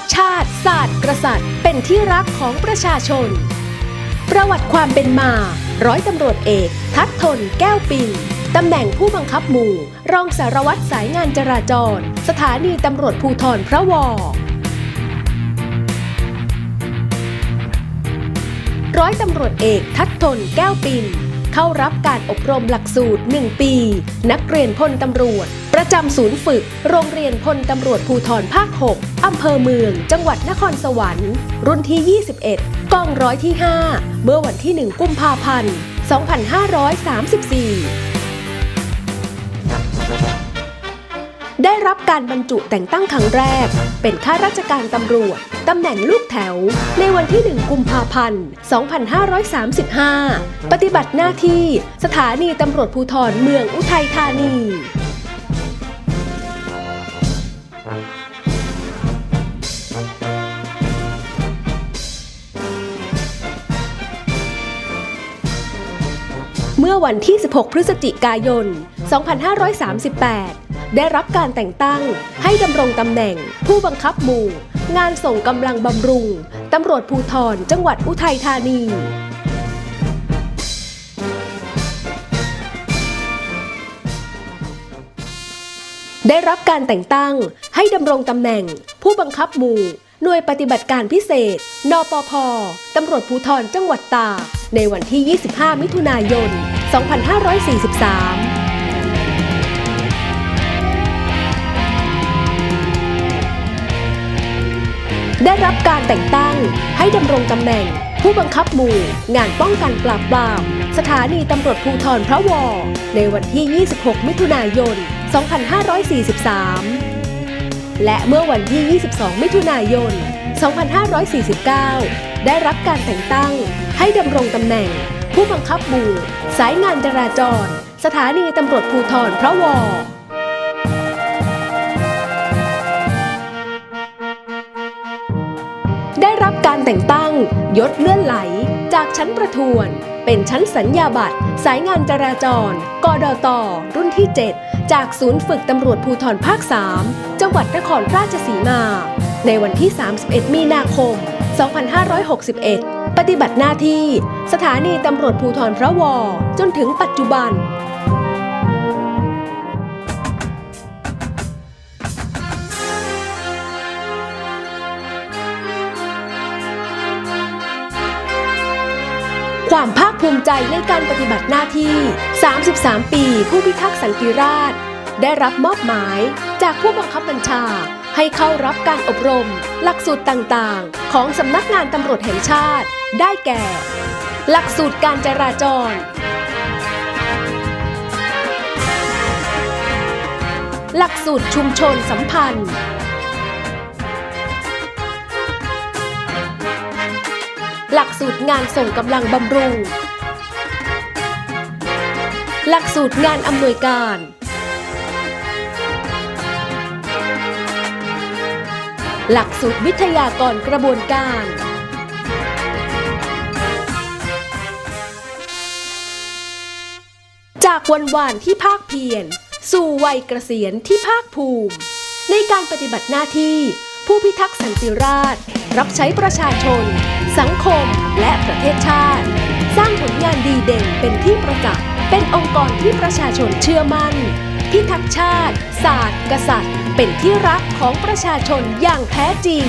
กชาติศาสตร์กษัตริย์ เป็นที่รักของประชาชน ประวัติความเป็นมา ร้อยตำรวจเอก ทัดทน แก้วปิ่นตำแหน่งผู้บังคับหมู่ รองสารวัตรสายงานจราจร สถานีตำรวจภูธรพระวอร้อยตำรวจเอกทัดทนแก้วปิ่นเข้ารับการอบรมหลักสูตร 1 ปี นักเรียนพลตำรวจ ประจำศูนย์ฝึก โรงเรียนพลตำรวจภูธรภาค 6 อำเภอเมือง จังหวัดนครสวรรค์ รุ่นที่ 21 กองร้อยที่ 5 เมื่อวันที่ 1 กุมภาพันธ์ 2534ได้รับการบรรจุแต่งตั้งครั้งแรก เป็นข้าราชการตำรวจ ตำแหน่งลูกแถว ในวันที่ 1 กุมภาพันธ์ 2535 ปฏิบัติหน้าที่สถานีตำรวจภูธรเมืองอุทัยธานี มื่อวันที่ 16 พฤศจิกายน 2538 ได้รับการแต่งตั้งให้ดำรงตำแหน่ง ผู้บังคับหมู่ งานส่งกำลังบำรุง ตำรวจภูธรจังหวัดอุทัยธานีได้รับการแต่งตั้งให้ดำรงตำแหน่ง ผู้บังคับหมู่ หน่วยปฏิบัติการพิเศษ นปพตำรวจภูธรจังหวัดตากในวันที่ 25 มิถุนายน 2543ได้รับการแต่งตั้งให้ดำรงตำแหน่ง ผู้บังคับหมู่ งานป้องกันปราบปราม สถานีตำรวจภูธรพระวอ ในวันที่ 26 มิถุนายน 2543 และเมื่อวันที่ 22 มิถุนายน 2549 ได้รับการแต่งตั้งให้ดำรงตำแหน่ง ผู้บังคับหมู่ สายงานจราจร สถานีตำรวจภูธรพระวอได้รับการแต่งตั้งยศเลื่อนไหล จากชั้นประทวน เป็นชั้นสัญญาบัตร สายงานจราจร กดต รุ่นที่ 7 จากศูนย์ฝึกตำรวจภูธรภาค 3 จังหวัดนครราชสีมา ในวันที่ 31 มีนาคม 2561 ปฏิบัติหน้าที่สถานีตำรวจภูธรพระวอจนถึงปัจจุบัน ความภาคภูมิใจในการปฏิบัติหน้าที่ 33 ปีผู้พิทักษ์สันติราษฎร์ได้รับมอบหมายจากผู้บังคับบัญชา ให้เข้ารับการอบรม หลักสูตรต่างๆ ของสำนักงานตำรวจแห่งชาติ ได้แก่ หลักสูตรการจราจร หลักสูตรชุมชนสัมพันธ์ หลักสูตรงานส่งกำลังบำรุง หลักสูตรงานอำนวยการ หลักสูตรวิทยากรกระบวนการ จากวันวานที่ภาคเพียร สู่วัยเกษียณที่ภาคภูมิ ในการปฏิบัติหน้าที่ ผู้พิทักษ์สันติราษฎร์รับใช้ประชาชน สังคมและประเทศชาติ สร้างผลงานดีเด่นเป็นที่ประจักษ์เป็นองค์กรที่ประชาชนเชื่อมั่น พิทักษ์ชาติ ศาสตร์ กษัตริย์ เป็นที่รักของประชาชนอย่างแท้จริง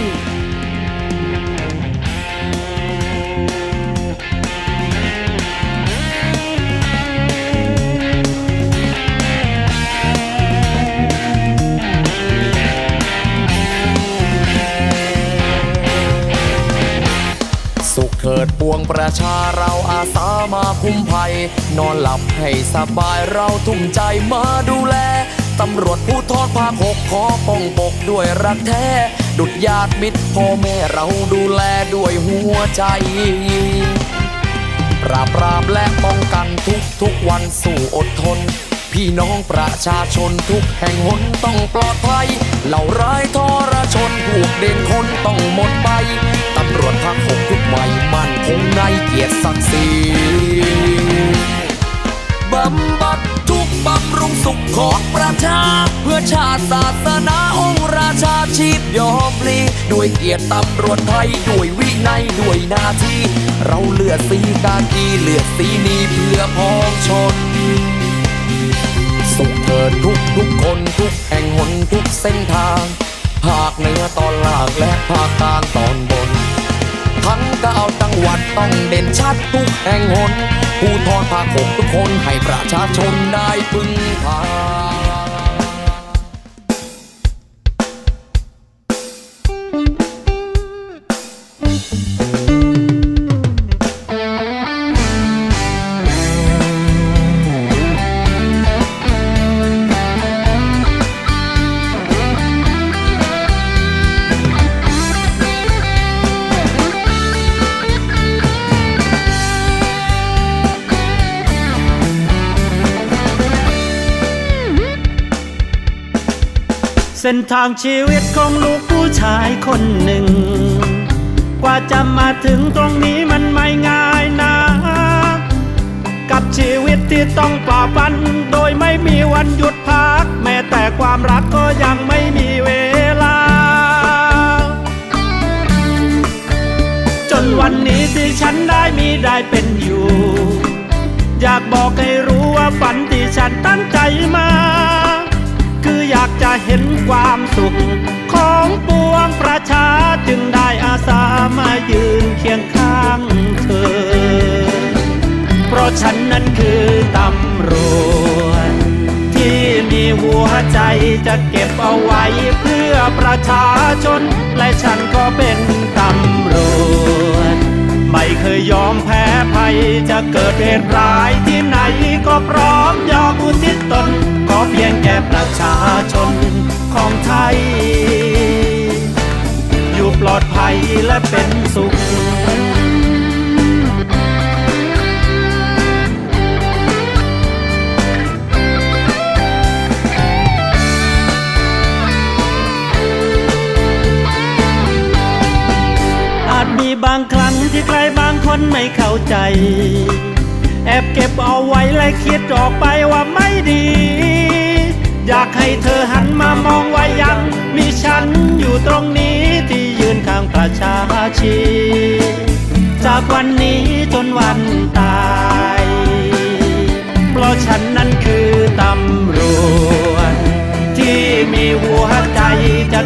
สุขเถิดปวงประชาเราอาสามาคุ้มภัย นอนหลับให้สบายเราทุ่มใจมาดูแล ตำรวจผู้ทอดภาคหกขอป้องปกด้วยรักแท้ ดุดญาติมิตรพ่อแม่เราดูแลด้วยหัวใจ ปราบปรามและป้องกันทุกทุกวันสู่อดทน พี่น้องประชาชนทุกแห่งหนต้องปลอดภัย เหล่าร้ายทรชนผูกเด่นคนต้องหมดไป ตำรวจภาคหกทุกใหม่มั่นคงในเกียรติศักดิ์ศรี สุขของประชา เพื่อชาติศาสนาองค์ราชาชีพยอมพลีด้วยเกียรติตำรวจไทยด้วยวินัยด้วยนาทีเราเลือดสีกากีเลือดสีนี้เพื่อพ้องชน สุขเกิดทุกทุกคนทุกแห่งหนทุกเส้นทาง ภาคเหนือตอนล่างและภาคกลางตอนบน ทั้งเก้าจังหวัดต้องเด่นชัดทุกแห่งหน ผู้ทอนภาคหกทุกคนให้ประชาชนได้พึ่งพา เส้นทางชีวิตของลูกผู้ชายคนหนึ่ง กว่าจะมาถึงตรงนี้มันไม่ง่ายนะ กับชีวิตที่ต้องฝ่าฟัน โดยไม่มีวันหยุดพัก แม้แต่ความรักก็ยังไม่มีเวลา จนวันนี้ที่ฉันได้มีได้เป็นอยู่ อยากบอกให้รู้ว่าฝันที่ฉันตั้งใจมาากจะเห็นความสุข ของปวงประชาจึงได้อาสามายืนเคียงข้างเธอ เพราะฉันนั้นคือตำรวจที่มีหัวใจจะเก็บเอาไว้เพื่อประชาชน และฉันก็เป็นตำรวจ ไม่เคยยอมแพ้ภัย จะเกิดเหตุร้ายที่ไหนก็พร้อมยอมอุทิศตน ขอเพียงแก่ประชาชนของไทยาจมีบางครั้งที่ใครบางคนไม่เข้าใจ แอบเก็บเอาไว้และคิดออกไปว่าไม่ดี อยากให้เธอหันมามองว่ายัง มีฉันอยู่ตรงนี้ที่ยืนข้างประชาชี จากวันนี้จนวันตาย เพราะฉันนั้นคือตำรวจที่มีหัวใจ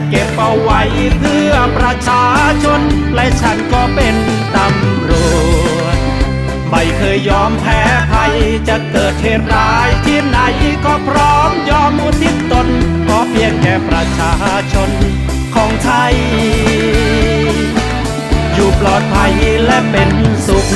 เก็บเอาไว้เพื่อประชาชน และฉันก็เป็นตำรวจ ไม่เคยยอมแพ้ภัยจะเกิดเหตุร้ายที่ไหนก็พร้อมยอมอุทิศตนขอเพียงแค่ประชาชนของไทย อยู่ปลอดภัยและเป็นสุข